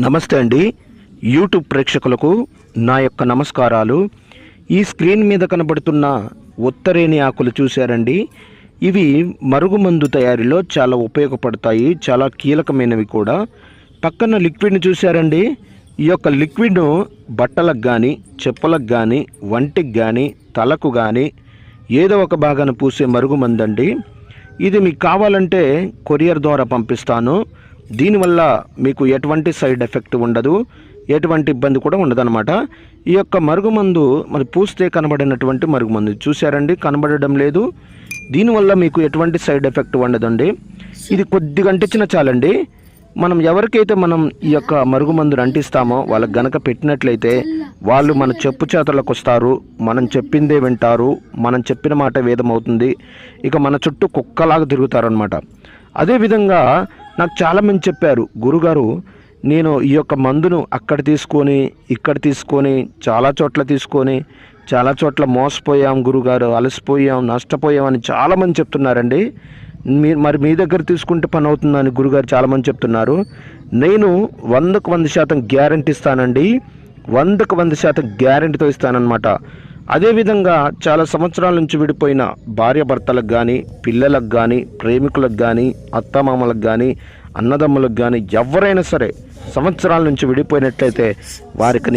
నమస్తే అండి. యూట్యూబ్ ప్రేక్షకులకు నా యొక్క నమస్కారాలు. ఈ స్క్రీన్ మీద కనబడుతున్న ఉత్తరేణి ఆకులు చూశారండి. ఇవి మరుగుమందు తయారీలో చాలా ఉపయోగపడతాయి చాలా కీలకమైనవి కూడా. పక్కన లిక్విడ్ని చూశారండి. ఈ యొక్క లిక్విడ్ను బట్టలకు కానీ చెప్పులకు కానీ వంటికి కానీ తలకు కానీ ఏదో ఒక భాగాన పూసే మరుగుమందండి. ఇది మీకు కావాలంటే కొరియర్ ద్వారా పంపిస్తాను. దీనివల్ల మీకు ఎటువంటి సైడ్ ఎఫెక్ట్ ఉండదు ఎటువంటి ఇబ్బంది కూడా ఉండదన్నమాట. ఈ యొక్క మరుగుమందు మరి పూస్తే కనబడినటువంటి మరుగుమందు చూశారండి? కనబడడం లేదు. దీనివల్ల మీకు ఎటువంటి సైడ్ ఎఫెక్ట్ ఉండదండి. ఇది కొద్దిగా అంటించిన చాలండి. మనం ఎవరికైతే మనం ఈ యొక్క మరుగుమందును అంటిస్తామో వాళ్ళకి గనక పెట్టినట్లయితే వాళ్ళు మన చెప్పు చేతలకు వస్తారు మనం చెప్పిందే వింటారు మనం చెప్పిన మాట వేదమవుతుంది ఇక మన చుట్టూ కుక్కలాగా తిరుగుతారనమాట అదేవిధంగా నాకు చాలామంది చెప్పారు గురుగారు నేను ఈ యొక్క మందును అక్కడ తీసుకొని ఇక్కడ తీసుకొని చాలా చోట్ల తీసుకొని చాలా చోట్ల మోసపోయాం గురుగారు అలసిపోయాం నష్టపోయాం అని చాలామంది చెప్తున్నారండి. మీ మరి మీ దగ్గర తీసుకుంటే పని అవుతుందని గురుగారు చాలామంది చెప్తున్నారు. నేను వందకు వంద శాతం గ్యారంటీ ఇస్తానండి. వందకు వంద శాతం గ్యారంటీతో ఇస్తానన్నమాట. అదేవిధంగా చాలా సంవత్సరాల నుంచి విడిపోయిన భార్యభర్తలకు కానీ పిల్లలకు కానీ ప్రేమికులకు కానీ అత్తమామలకు కానీ అన్నదమ్ములకు కానీ ఎవరైనా సరే సంవత్సరాల నుంచి విడిపోయినట్లయితే వారికి